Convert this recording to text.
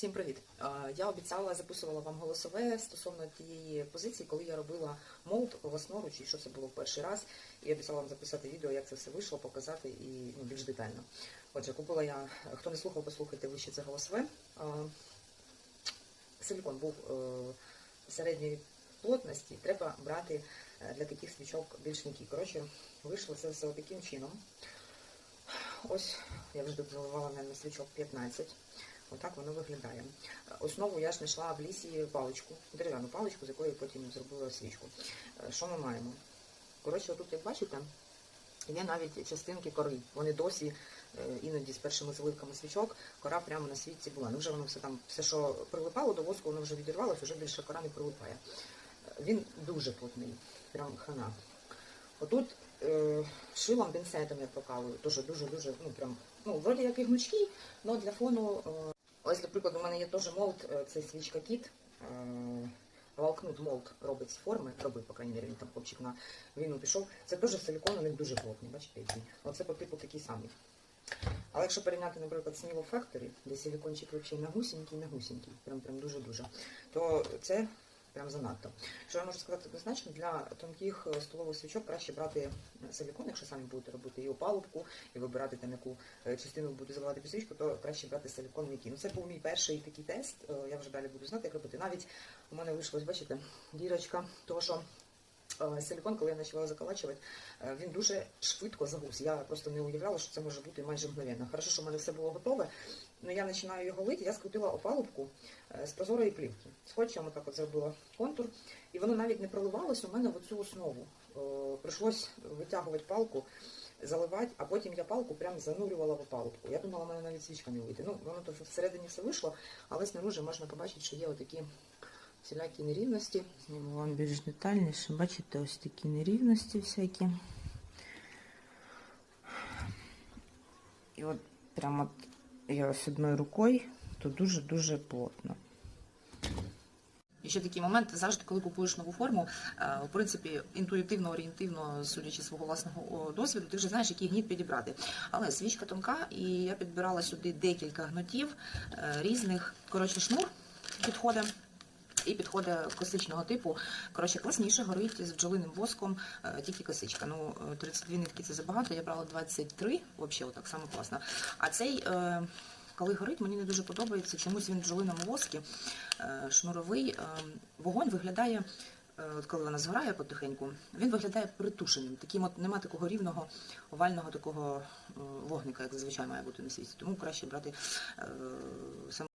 Всім привіт! Я обіцяла, записувала вам голосове стосовно тієї позиції, коли я робила молд власноруч, і що це було в перший раз. І обіцяла вам записати відео, як це все вийшло, показати і ну, більш детально. Отже, купила я, хто не слухав, послухайте вище це голосове. Силікон був е, середньої плотності, треба брати е, для таких свічок більш м'які. Коротше, вийшло це все таким чином. Ось я вже тут заливала на свічок 15. Отак воно виглядає. Основу я ж знайшла в лісі паличку, дерев'яну паличку, з якої потім зробила свічку. Е, Що ми маємо? Коротше, тут, як бачите, є навіть частинки кори. Вони досі е, іноді з першими заливками свічок кора прямо на свічці була. Ну вже воно все там, все, що прилипало до воску, воно вже відірвалося, вже більше кора не прилипає. Е, Він дуже плотний, прям хана. Отут е, шилом пінцетом я прокалую, дуже дуже-дуже, ну прям, ну, вроді як і гнучкий, але для фону. Е, ось, наприклад, у мене є теж молд, е, це свічка кіт. Е, Валкнут молд робить з форми, робив, по крайній мірі, він там хлопчик на війну пішов. Це теж силікон, у них дуже плотний, бачите, який. Оце по типу такий самий. Але якщо порівняти, наприклад, з Nilo Factory, де силікончик взагалі на гусінький, на гусінький, прям прям дуже-дуже, то це прям занадто. Що я можу сказати однозначно, для тонких е, столових свічок краще брати силікон, якщо самі будете робити і опалубку, і вибирати там яку е, частину ви будете під свічку, то краще брати силікон м'який. Ну це був мій перший такий тест. е, Я вже далі буду знати, як робити. Навіть у мене вийшло, бачите, дірочка, того що. Е, Силікон, коли я почала заколачувати, е, він дуже швидко загус. Я просто не уявляла, що це може бути майже мгновенно. Хорошо, що в мене все було готове. Ну я починаю його лити, я скрутила опалубку е, з прозорої плівки. Скотчем отак от зробила контур, і воно навіть не проливалося у мене в оцю основу. Прийшлось витягувати палку, заливати, а потім я палку прям занурювала в опалубку. Я думала, в мене навіть свічка не вийде. Ну, воно то всередині все вийшло, але снаружи можна побачити, що є отакі всілякі нерівності. Зніму вам більш детальніше. Бачите, ось такі нерівності всякі. І от прямо я ось одною рукою, то дуже-дуже плотно. І ще такий момент, завжди, коли купуєш нову форму, е, в принципі, інтуїтивно, орієнтивно, судячи свого власного досвіду, ти вже знаєш, який гніт підібрати. Але свічка тонка, і я підбирала сюди декілька гнотів е, різних. Коротше, шнур підходить. І підходить косичного типу. Коротше, класніше горить з бджолиним воском, е, тільки косичка. Ну, е, 32 нитки це забагато, я брала 23, взагалі, отак само класно. А цей, е, коли горить, мені не дуже подобається. Чомусь він в бджолиному воскі е, шнуровий. е, Вогонь виглядає, е, коли вона згорає потихеньку, він виглядає притушеним. Таким от нема такого рівного овального такого е, вогника, як зазвичай має бути на світі. Тому краще брати е, саме